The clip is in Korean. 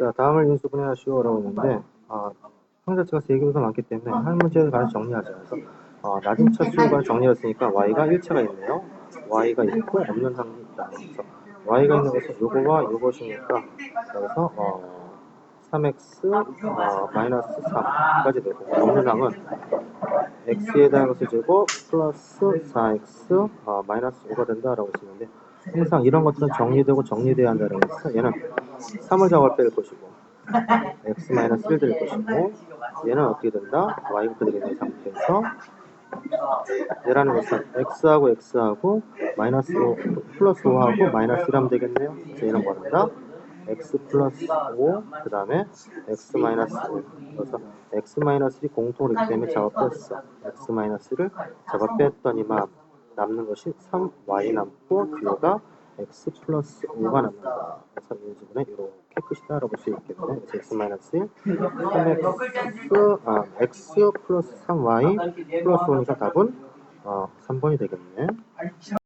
자, 다음을 인수분해하시오 라고 했는데, 아, 상자체가 세 개보다 많기 때문에 한 문제를 가서 정리하자. 그래서 어, 낮은 차수를 정리했으니까 y가 1차가 있네요. y가 있고 없는 항이 있다. 그래서 y가 있는 것은 요거와 요것이니까 여기서 어, 3x 어, 마이너스 3까지 되고 없는 항은 x에 대한 것을 제곱 플러스 4x 어, 마이너스 5가 된다라고 쓰는데 항상 이런 것들은 정리되고 정리돼야 한다는 거죠. 얘는 3을 작업을 뺄 것이고 x 마이너스 1될 것이고 얘는 어떻게 된다? 되겠냐 이 상태에서 얘라는 것은 x하고 x하고 마이너스 5, 플러스 5하고 마이너스 1 하면 되겠네요. 그래서 얘는 뭐한다? x 플러스 5, 그 다음에 x 마이너스 1. 그래서 x 마이너스 1이 공통으로 있기 때문에 잡아 뺐어. x 마이너스 1을 잡아 뺐더니만 남는 것이 3y 남고 뒤에가 x 플러스 5가 남는다. 그래서 인수분해 이렇게 끝이다라고 볼수 있겠네. 그래서 x 마이너스 1, 3x, 아, x 플러스 3y 플러스 5니까 답은 어, 3번이 되겠네.